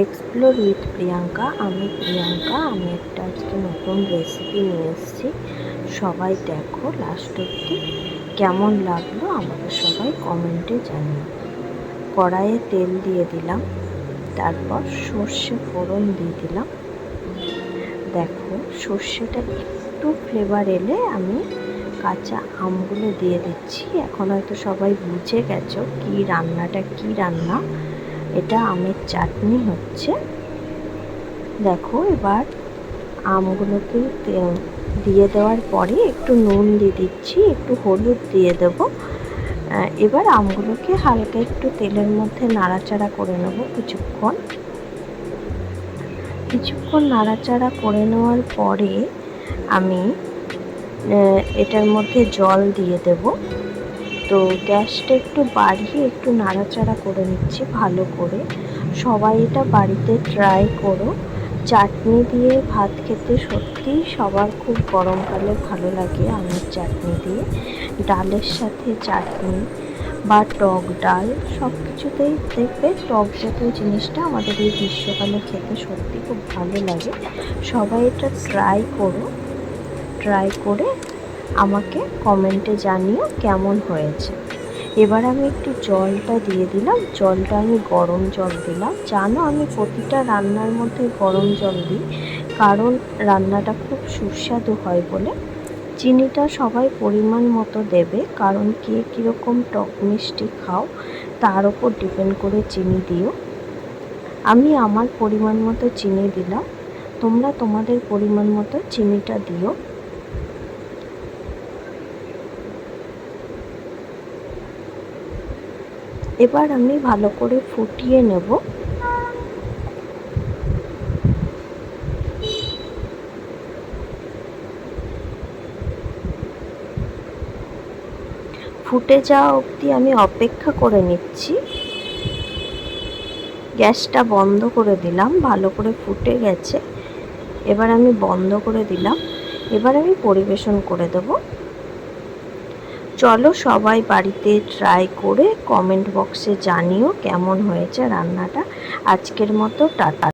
Explore with Priyanka আমি প্রিয়াঙ্কা আমি একটা আজকে নতুন রেসিপি নিয়ে এসেছি। সবাই দেখো লাস্ট অব্দি কেমন লাগল আমাকে সবাই কমেন্টে জানিও। কড়াইয়ে তেল দিয়ে দিলাম, তারপর সর্ষে ফোড়ন দিয়ে দিলাম। দেখো সর্ষেটা একটু ফ্লেভার এলে আমি কাঁচা আমগুলো দিয়ে দিচ্ছি। এখন হয়তো সবাই বুঝে গেছো কি রান্নাটা, কি রান্না। এটা আমের চাটনি হচ্ছে। দেখো এবার আমগুলোকে দিয়ে দেওয়ার পরে একটু নুন দিয়ে দিচ্ছি, একটু হলুদ দিয়ে দেব। এবার আমগুলোকে হালকা একটু তেলের মধ্যে নাড়াচাড়া করে নেব কিছুক্ষণ। কিছুক্ষণ নাড়াচাড়া করে নেওয়ার পরে আমি এটার মধ্যে জল দিয়ে দেব। তো গ্যাসটা একটু বাড়িয়ে একটু নাড়াচাড়া করে নিচ্ছি ভালো করে। সবাই এটা বাড়িতে ট্রাই করো। চাটনি দিয়ে ভাত খেতে সত্যিই সবার খুব গরমকালে ভালো লাগে আমের চাটনি দিয়ে। ডালের সাথে চাটনি বা টক ডাল সব কিছুতেই দেখবে টক জাতীয় জিনিসটা আমাদের এই গ্রীষ্মকালে খেতে সত্যি খুব ভালো লাগে। সবাই এটা ট্রাই করো। ট্রাই করে আমাকে কমেন্টে জানিও কেমন হয়েছে। এবার আমি একটু জলটা দিয়ে দিলাম, জলটা আমি গরম জল দিলাম। জানো আমি প্রতিটা রান্নার মধ্যে গরম জল দিই, কারণ রান্নাটা খুব সুস্বাদু হয় বলে। চিনিটা সবাই পরিমাণ মতো দেবে, কারণ কে কীরকম টক মিষ্টি খাও, তার ওপর ডিপেন্ড করে চিনি দিও। আমি আমার পরিমাণ মতো চিনি দিলাম, তোমরা তোমাদের পরিমাণ মতো চিনিটা দিও। এবার আমি ভালো করে ফুটিয়ে নেব। ফুটে যাওয়া অবধি আমি অপেক্ষা করে নিচ্ছি। গ্যাসটা বন্ধ করে দিলাম, ভালো করে ফুটে গেছে। এবার আমি বন্ধ করে দিলাম। এবার আমি পরিবেশন করে দেবো। চলো সবাই বাড়িতে ট্রাই করে কমেন্ট বক্সে জানিও কেমন হয়েছে রান্নাটা। আজকের মতো টাটা।